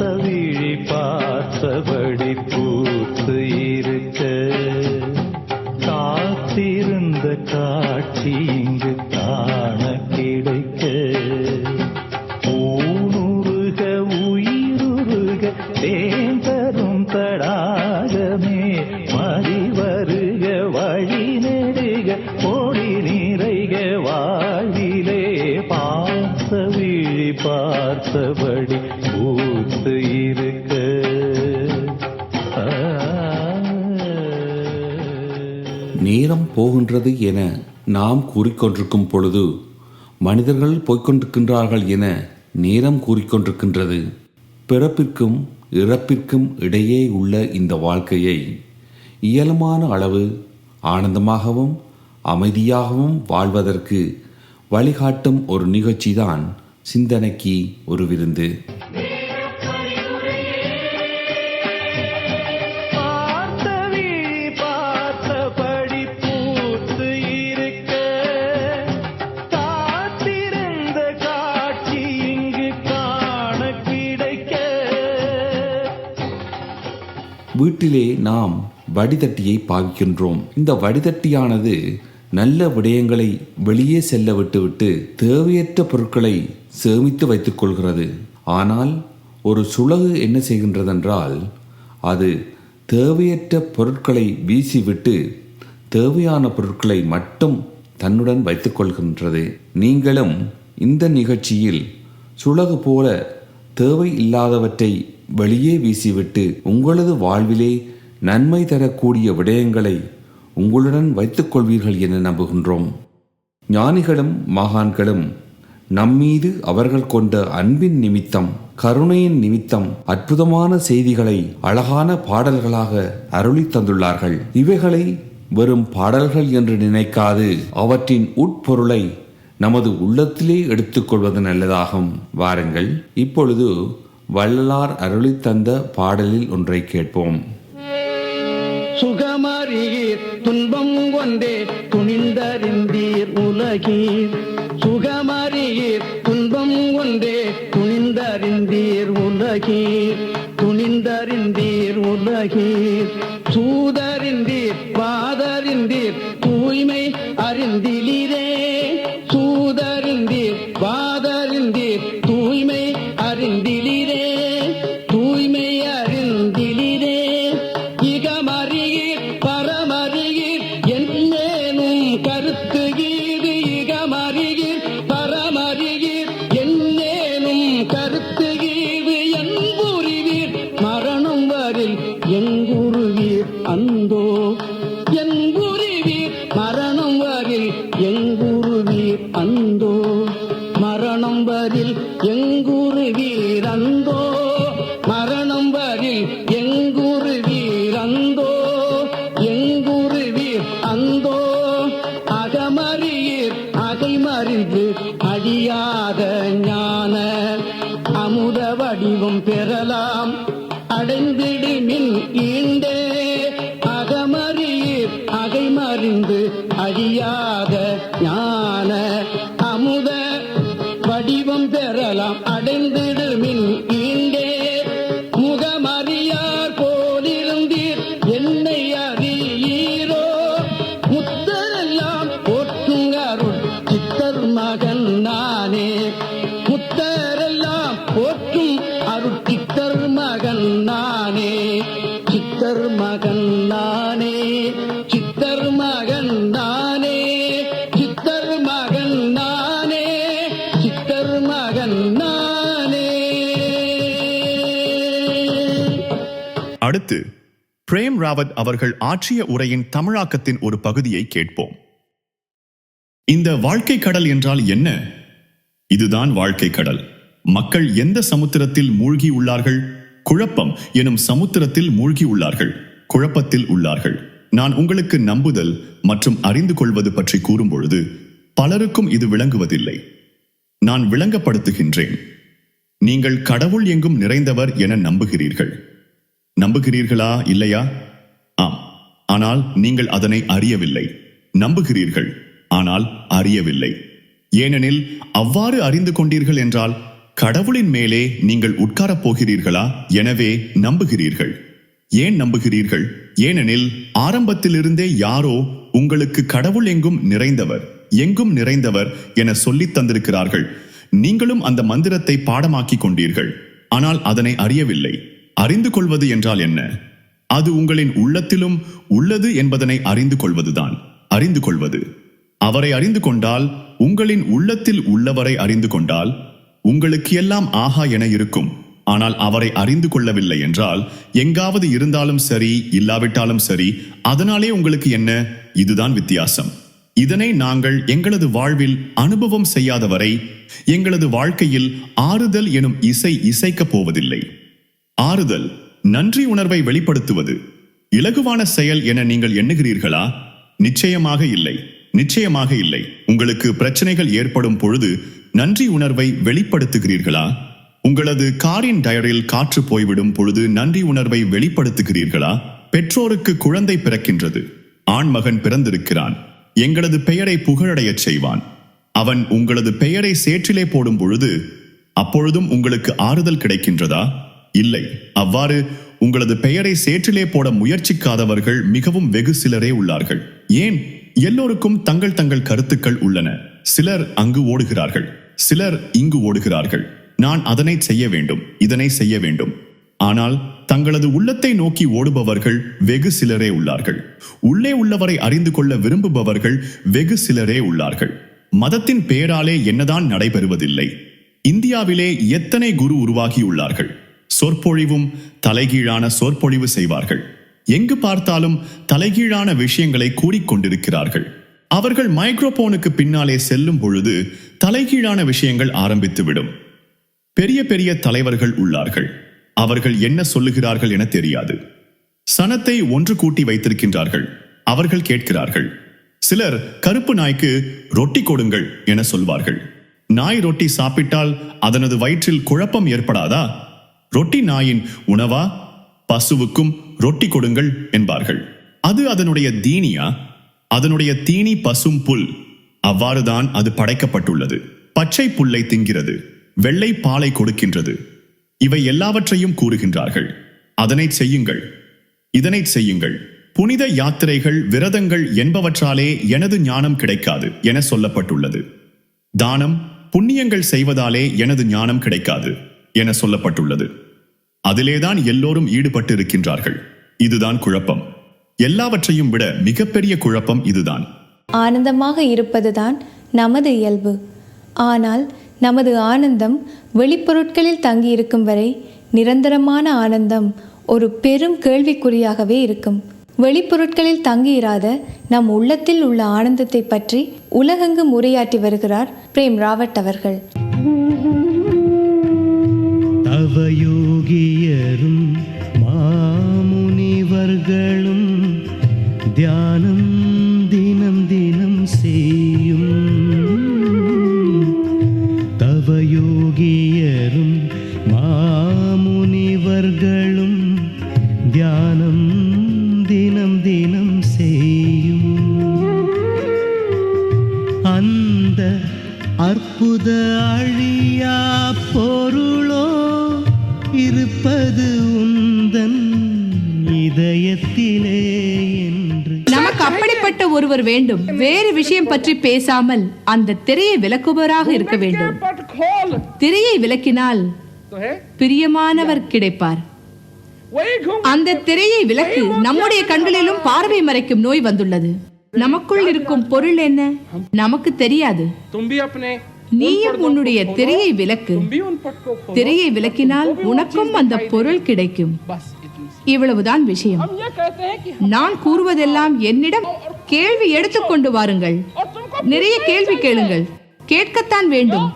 விழி பார்த்தபடி பூத்து இருக்க காத்திருந்த காட்சியின் நேரம் போகின்றது என நாம் கூறிக்கொண்டிருக்கும் பொழுது மனிதர்கள் போய்க்கொண்டிருக்கின்றார்கள் என நேரம் கூறிக்கொண்டிருக்கின்றது. பிறப்பிற்கும் இறப்பிற்கும் இடையே உள்ள இந்த வாழ்க்கையை இயலுமான அளவு ஆனந்தமாகவும் அமைதியாகவும் வாழ்வதற்கு வழிகாட்டும் ஒரு நிகழ்ச்சிதான் சிந்தனைக்கு ஒரு விருந்து. வீட்டிலே நாம் வடிதட்டியை பாவிக்கின்றோம். இந்த வடிதட்டியானது நல்ல விடயங்களை வெளியே செல்ல விட்டுவிட்டு தேவையற்ற பொருட்களை சேமித்து வைத்துக் கொள்கிறது. ஆனால் ஒரு சுலகு என்ன செய்கின்றதென்றால் அது தேவையற்ற பொருட்களை வீசிவிட்டு தேவையான பொருட்களை மட்டும் தன்னுடன் வைத்துக் கொள்கின்றது. நீங்களும் இந்த நிகழ்ச்சியில் சுளகு போல தேவை இல்லாதவற்றை வெளியே வீசிவிட்டு உங்களது வாழ்விலே நன்மை தரக்கூடிய விடயங்களை உங்களுடன் வைத்துக் கொள்வீர்கள் என நம்புகின்றோம். ஞானிகளும் மகான்களும் நம்மீது அவர்கள் கொண்ட அன்பின் நிமித்தம் கருணையின் நிமித்தம் அற்புதமான செய்திகளை அழகான பாடல்களாக அருளி தந்துள்ளார்கள். இவைகளை வெறும் பாடல்கள் என்று நினைக்காது அவற்றின் உட்பொருளை நமது உள்ளத்திலே எடுத்துக்கொள்வது நல்லதாகும். வாருங்கள் இப்பொழுது வள்ளலார் அருளி தந்த பாடலில் ஒன்றை கேட்போம். சுகமறியீர் துன்பம் கொண்டே துணிந்தறிந்தீர் உலகீர். சுகமறியீர் துன்பம் கொண்டே துணிந்தறிந்தீர் உலகீர். துணிந்தறிந்தீர் உலகீர். சூத அமுத வடிவம் பெறலாம். அடைந்திடுமின் ஈண்டே. அகமறியீர் அகைமறிந்து அழியாத சித்தர் மகன் நானே சித்தர் மகன் நானே சித்தர் மகன் நானே சித்தர் மகன் நானே. அடுத்து பிரேம் ராவத் அவர்கள் ஆற்றிய உரையின் தமிழாக்கத்தின் ஒரு பகுதியை கேட்போம். இந்த வாழ்க்கை கடல் என்றால் என்ன? இதுதான் வாழ்க்கை கடல். மக்கள் எந்த சமுத்திரத்தில் மூழ்கி உள்ளார்கள்? குழப்பம் எனும் சமுத்திரத்தில் மூழ்கி உள்ளார்கள். குழப்பத்தில் உள்ளார்கள். நான் உங்களுக்கு நம்புதல் மற்றும் அறிந்து கொள்வது பற்றி கூறும்பொழுது பலருக்கும் இது விளங்குவதில்லை. நான் விளங்கப்படுத்துகின்றேன். நீங்கள் கடவுள் எங்கும் நிறைந்தவர் என நம்புகிறீர்கள். நம்புகிறீர்களா இல்லையா? ஆம். ஆனால் நீங்கள் அதனை அறியவில்லை. நம்புகிறீர்கள். ஆனால் அறியவில்லை. ஏனெனில் அவ்வாறு அறிந்து கொண்டீர்கள் என்றால் கடவுளின் மேலே நீங்கள் உட்காரப் போகிறீர்களா? எனவே நம்புகிறீர்கள். ஏன் நம்புகிறீர்கள்? ஏனெனில் ஆரம்பத்திலிருந்தே யாரோ உங்களுக்கு கடவுள் எங்கும் நிறைந்தவர் எங்கும் நிறைந்தவர் என சொல்லித் தந்திருக்கிறார்கள். நீங்களும் அந்த மந்திரத்தை பாடமாக்கிக் கொண்டீர்கள். ஆனால் அதனை அறியவில்லை. அறிந்து கொள்வது என்றால் என்ன? அது உங்களின் உள்ளத்திலும் உள்ளது என்பதனை அறிந்து கொள்வதுதான். அறிந்து கொள்வது. அவரை அறிந்து கொண்டால் உங்களின் உள்ளத்தில் உள்ளவரை அறிந்து கொண்டால் உங்களுக்கு எல்லாம் ஆஹா என இருக்கும். ஆனால் அவரை அறிந்து கொள்ளவில்லை என்றால் எங்காவது இருந்தாலும் சரி இல்லாவிட்டாலும் சரி அதனாலே உங்களுக்கு என்ன? இதுதான் வித்தியாசம். இதனை நாங்கள் எங்களது வாழ்வில் அனுபவம் செய்யாதவரை எங்களது வாழ்க்கையில் ஆறுதல் எனும் இசை இசைக்கப் போவதில்லை. ஆறுதல் நன்றி உணர்வை வெளிப்படுத்துவது. இலகுவான செயல் என நீங்கள் எண்ணுகிறீர்களா? நிச்சயமாக இல்லை. நிச்சயமாக இல்லை. உங்களுக்கு பிரச்சனைகள் ஏற்படும் பொழுது நன்றி உணர்வை வெளிப்படுத்துகிறீர்களா? உங்களது காரின் டயரில் காற்று போய்விடும் பொழுது நன்றி உணர்வை வெளிப்படுத்துகிறீர்களா? பெற்றோருக்கு குழந்தை பிறக்கின்றது. ஆண் மகன் பிறந்திருக்கிறான். எங்களது பெயரை புகழடையச் செய்வான். அவன் உங்களது பெயரை சேற்றிலே போடும் பொழுது அப்பொழுதும் உங்களுக்கு ஆறுதல் கிடைக்கின்றதா? இல்லை. அவ்வாறு உங்களது பெயரை சேற்றிலே போட முயற்சிக்காதவர்கள் மிகவும் வெகு சிலரே உள்ளார்கள். ஏன்? எல்லோருக்கும் தங்கள் தங்கள் கருத்துக்கள் உள்ளன. சிலர் அங்கு ஓடுகிறார்கள் சிலர் இங்கு ஓடுகிறார்கள். நான் அதனை செய்ய வேண்டும் இதனை செய்ய வேண்டும். ஆனால் தங்களது உள்ளத்தை நோக்கி ஓடுபவர்கள் வெகு சிலரே உள்ளார்கள். உள்ளே உள்ளவரை அறிந்து கொள்ள விரும்புபவர்கள் வெகு சிலரே உள்ளார்கள். மதத்தின் பெயராலே என்னதான் நடைபெறுவதில்லை. இந்தியாவிலே எத்தனை குரு உருவாகியுள்ளார்கள் சொற்பொழிவும் தலைகீழான சொற்பொழிவு செய்வார்கள். எங்கு பார்த்தாலும் தலைகீழான விஷயங்களை கூறிக்கொண்டிருக்கிறார்கள். அவர்கள் மைக்ரோபோனுக்கு பின்னாலே செல்லும் பொழுது தலைகீழான விஷயங்கள் ஆரம்பித்துவிடும். பெரிய பெரிய தலைவர்கள் உள்ளார்கள். அவர்கள் என்ன சொல்லுகிறார்கள் என தெரியாது. சனத்தை ஒன்று கூட்டி வைத்திருக்கின்றார்கள். அவர்கள் கேட்கிறார்கள் சிலர் கருப்பு நாய்க்கு ரொட்டி கொடுங்கள் என சொல்வார்கள். நாய் ரொட்டி சாப்பிட்டால் அதனது வயிற்றில் குழப்பம் ஏற்படாதா? ரொட்டி நாயின் உணவா? பசுவுக்கும் ரொட்டி கொடுங்கள் என்பார்கள். அது அதனுடைய தீனியா? அதனுடைய தீனி பசும் புல். அவ்வாறுதான் அது படைக்கப்பட்டுள்ளது. பச்சை புல்லை திங்கிறது வெள்ளை பாலை கொடுக்கின்றது. இவை எல்லாவற்றையும் கூறுகின்றார்கள். அதனை செய்யுங்கள். இதனை செய்யுங்கள். புனித யாத்திரைகள் விரதங்கள் என்பவற்றாலே எனது ஞானம் கிடைக்காது என சொல்லப்பட்டுள்ளது. தானம் புண்ணியங்கள் செய்வதாலே எனது ஞானம் கிடைக்காது என சொல்லப்பட்டுள்ளது. அதிலேதான் எல்லோரும் ஈடுபட்டு இருக்கின்றார்கள் இதுதான் குழப்பம். எல்லாவற்றையும் விட மிகப்பெரிய குழப்பம் இதுதான். ஆனந்தமாக இருப்பதுதான் நமது இயல்பு. ஆனால் நமது ஆனந்தம் வெளிப்பொருட்களில் தங்கியிருக்கும் வரை நிரந்தரமான ஆனந்தம் ஒரு பெரும் கேள்விக்குறியாகவே இருக்கும். வெளிப்பொருட்களில் தங்கியிராத நம் உள்ளத்தில் உள்ள ஆனந்தத்தை பற்றி உலகெங்கும் உரையாற்றி வருகிறார் பிரேம் ராவட் அவர்கள். தவயோகியரும் மாமுனிவர்களும் தியானம் தினம் தினம் செய்யும் தவயோகியரும் மாமுனிவர்களும் தியானம் தினம் தினம் செய்யும். அந்த அற்புத அழியா பொருளோ இருப்பது உந்தன் இதயத்திலே. அப்படிப்பட்ட ஒருவர் வேண்டும். வேறு விஷயம் பற்றி பேசாமல் அந்த திரையை விளக்குபவராக இருக்க வேண்டும். திரையை விளக்கினால் பிரியமானவர் கிடைப்பார். அந்த திரையை விளக்கு நம்முடைய கண்களிலும் பார்வை மறைக்கும் நோய் வந்துள்ளது. நமக்குள் இருக்கும் பொருள் என்ன? நமக்கு தெரியாது. நீயும் உன்னுடைய திரையை விளக்கு. திரையை விளக்கினால் உனக்கும் அந்த பொருள் கிடைக்கும். இவ்வளவுதான் விஷயம். நான் கூறுவதெல்லாம் என்னிடம் கேள்வி எடுத்துக்கொண்டு வாருங்கள். நிறைய கேள்வி கேளுங்கள். கேட்கத்தான் வேண்டும்.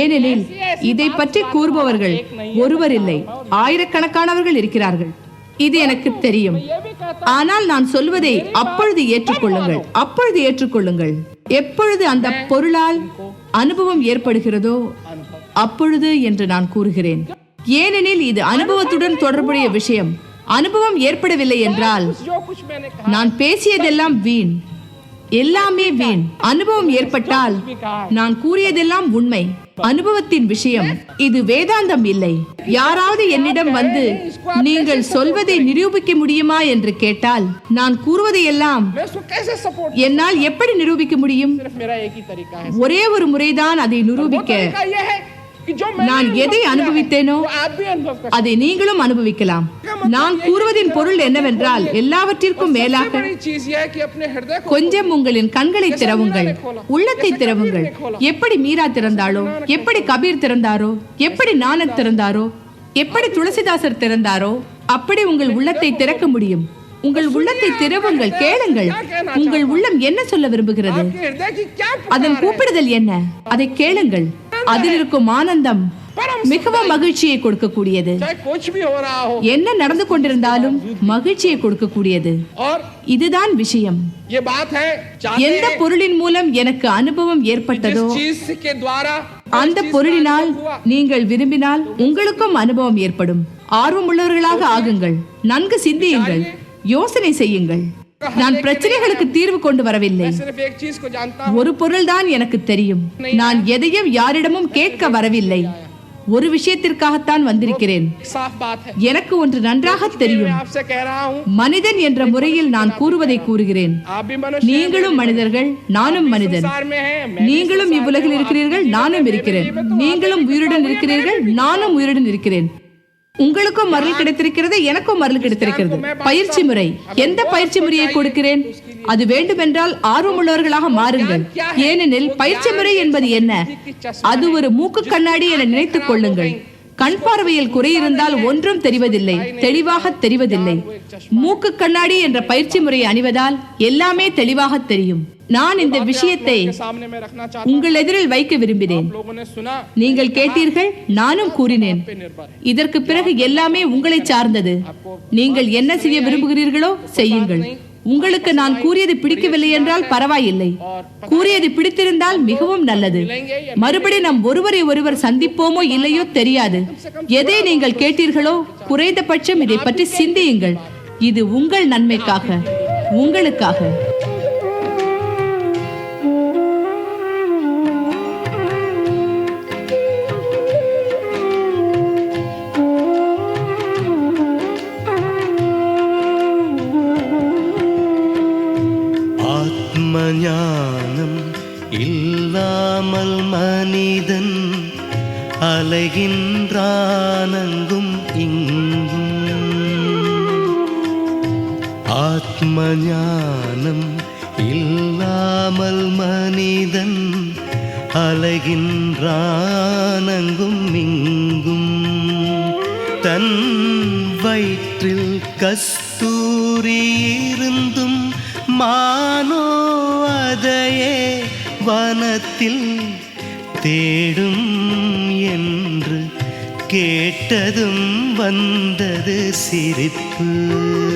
ஏனெனில் இதை பற்றி கூறுபவர்கள் ஒருவர் இல்லை ஆயிரக்கணக்கானவர்கள் இருக்கிறார்கள். இது எனக்கு தெரியும். ஆனால் நான் சொல்வதை அப்பொழுது ஏற்றுக்கொள்ளுங்கள். அப்பொழுது ஏற்றுக்கொள்ளுங்கள். எப்பொழுது அந்த பொருளால் அனுபவம் ஏற்படுகிறதோ அப்பொழுது என்று நான் கூறுகிறேன். ஏனெனில் இது அனுபவத்துடன் தொடர்புடைய விஷயம். அனுபவம் ஏற்படவில்லை என்றால் நான் பேசியதெல்லாம் வீண். எல்லாமே வீண். அனுபவம் ஏற்பட்டால் நான் கூறியதெல்லாம் உண்மை. அனுபவத்தின் விஷயம் இது வேதாந்தம் இல்லை. யாராவது என்னிடம் வந்து நீங்கள் சொல்வதை நிரூபிக்க முடியுமா? என்று கேட்டால் நான் கூறுவதையெல்லாம் என்னால் எப்படி நிரூபிக்க முடியும்? ஒரே ஒரு முறைதான் அதை நிரூபிக்க நான் எதை அனுபவித்தேனோ அதை நீங்களும் அனுபவிக்கலாம். நான் கூறுவதின் பொருள் என்னவென்றால் எல்லாவற்றிற்கும் மேலாக கொஞ்சம் உங்களின் கண்களை திறவுங்கள். உள்ளத்தை திறவுங்கள். எப்படி மீரா திறந்தாளோ எப்படி கபீர் திறந்தாரோ எப்படி நானக் திறந்தாரோ எப்படி துளசிதாசர் திறந்தாரோ அப்படி உங்கள் உள்ளத்தை திறக்க முடியும். உங்கள் உள்ளத்தை திறவுங்கள். கேளுங்கள். உங்கள் உள்ளம் என்ன சொல்ல விரும்புகிறது? அதன் கூப்பிடுதல் என்ன? அதை கேளுங்கள். அதில் இருக்கும் ஆனந்தம் மிகவும் மகிழ்ச்சியை கொடுக்கக்கூடியது. என்ன நடந்து கொண்டிருந்தாலும் மகிழ்ச்சியை கொடுக்கக்கூடியது. இதுதான் விஷயம். எந்த பொருளின் மூலம் எனக்கு அனுபவம் ஏற்பட்டதோ அந்த பொருளினால் நீங்கள் விரும்பினால் உங்களுக்கும் அனுபவம் ஏற்படும். ஆர்வமுள்ளவர்களாக ஆகுங்கள். நன்கு சிந்தியுங்கள். யோசனை செய்யுங்கள். நான் பிரச்சனைகளுக்கு தீர்வு கொண்டு வரவில்லை. ஒரு பொருள் தான் எனக்கு தெரியும். நான் எதையும் யாரிடமும் கேட்க வரவில்லை. ஒரு விஷயத்திற்காகத்தான் வந்திருக்கிறேன். எனக்கு ஒன்று நன்றாக தெரியும். மனிதன் என்ற முறையில் நான் கூறுவதை கூறுகிறேன். நீங்களும் மனிதர்கள் நானும் மனிதன். நீங்களும் இவ்வுலகில் இருக்கிறீர்கள் நானும் இருக்கிறேன். நீங்களும் உயிருடன் இருக்கிறீர்கள் நானும் உயிருடன் இருக்கிறேன். உங்களுக்கும் மருள் கிடைத்திருக்கிறது எனக்கும் மருள் கிடைத்திருக்கிறது. பயிற்சி முறை. எந்த பயிற்சி முறையை கொடுக்கிறேன்? அது வேண்டுமென்றால் ஆர்வமுள்ளவர்களாக மாறுங்கள். ஏனெனில் பயிற்சி முறை என்பது என்ன? அது ஒரு மூக்கு கண்ணாடி என நினைத்துக் கொள்ளுங்கள். கண் பார்வையில் குறையிருந்தால் ஒன்றும் தெரிவதில்லை. தெளிவாக தெரிவதில்லை. மூக்கு கண்ணாடி என்ற பயிற்சி முறையை அணிவதால் எல்லாமே தெளிவாக தெரியும். நான் இந்த விஷயத்தை உங்கள் எதிரில் வைக்க விரும்பினேன். நீங்கள் கேட்டீர்கள் நானும் கூறினேன். இதற்கு பிறகு எல்லாமே உங்களை சார்ந்தது. நீங்கள் என்ன செய்ய விரும்புகிறீர்களோ செய்யுங்கள். உங்களுக்கு நான் கூறியது பிடிக்கவில்லை என்றால் பரவாயில்லை. கூறியது பிடித்திருந்தால் மிகவும் நல்லது. மறுபடி நம் ஒருவரை ஒருவர் சந்திப்போமோ இல்லையோ தெரியாது. எதை நீங்கள் கேட்டீர்களோ குறைந்தபட்சம் இதை பற்றி சிந்தியுங்கள். இது உங்கள் நன்மைக்காக உங்களுக்காக. அலைகின்றானங்கும் இங்கும். ஆத்மஞானம் இல்லாமல் மனிதன் அலைகின்றானங்கும் இங்கும். தன் வயிற்றில் கஸ்தூரி இருந்தும் மானோ அதையே வனத்தில் தேடும் கேட்டதும் வந்தது சிரிப்பு.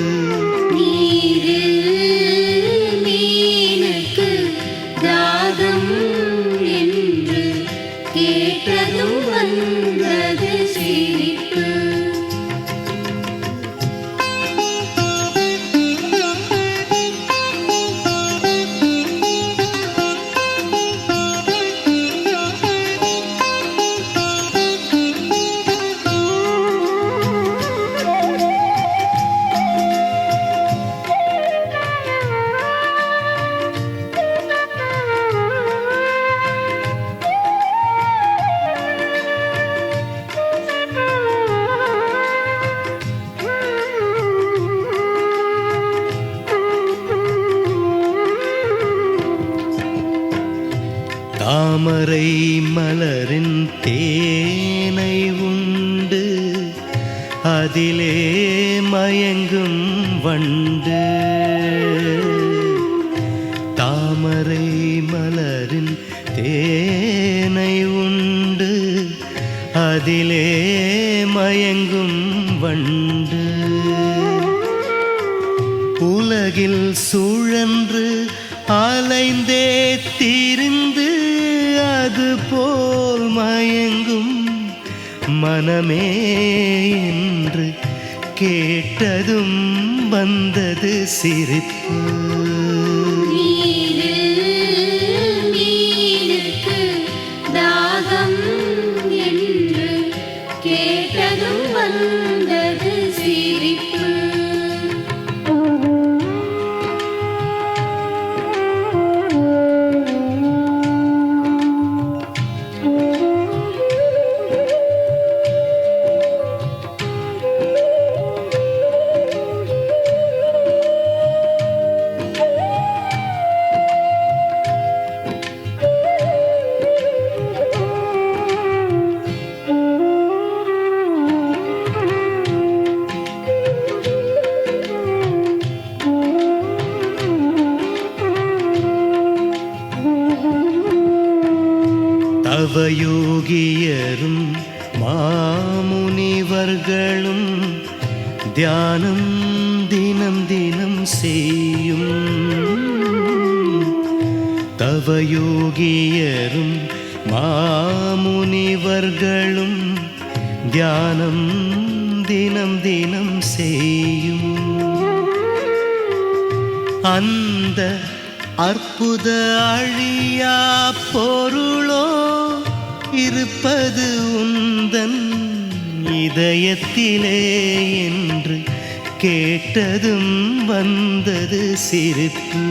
அதிலே மயங்கும் வண்டு. உலகில் சுழன்று அலைந்தே திரிந்து அது போல் மயங்கும் மனமே என்று கேட்டதும் வந்தது சிரிப்பு. சிவயோகியரும் மாமுனிவர்களும் தியானம் தினம் தினம் செய்யும் தவயோகியரும் மாமுனிவர்களும் தியானம் தினம் தினம் செய்யும். அந்த அற்புத அழியா பொருளோ இருப்பது உந்தன் இதயத்திலே என்று கேட்டதும் வந்தது சிரிப்பு.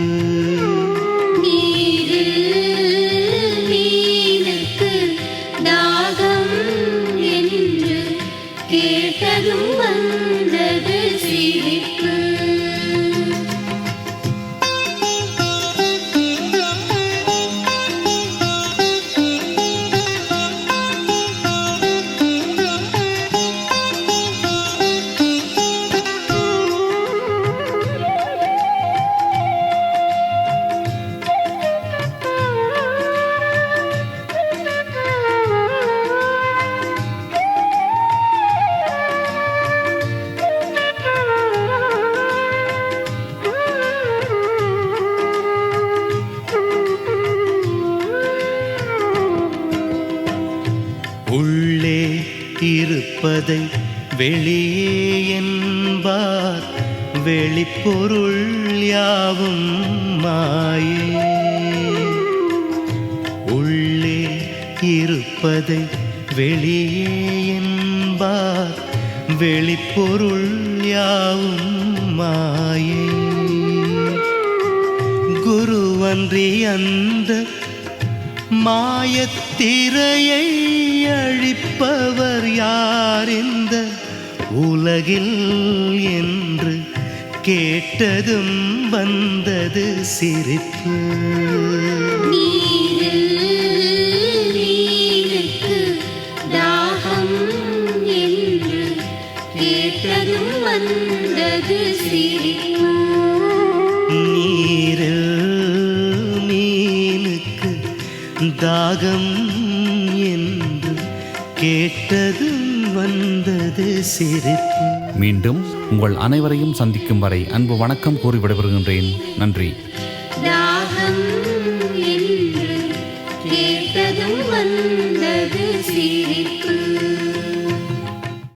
மாயே உள்ளே இருப்பதை வெளியே என்பார். வெளிப்பொருள் யாவும் மாயே. குருவன்றி அந்த மாயத்திரையை அழிப்பவர் யார் இந்த உலகில் என்று கேட்டதும் வந்தது சிரிப்பு. நீரில் மீனுக்கு தாகம் என்று கேட்டதும் வந்தது சிரிப்பு. நீரில் மீனுக்கு தாகம் என்று கேட்டதும் வந்தது சிரிப்பு. மீண்டும் உங்கள் அனைவரையும் சந்திக்கும் வரை அன்பு வணக்கம் கூறி விடைபெறுகின்றேன். நன்றி.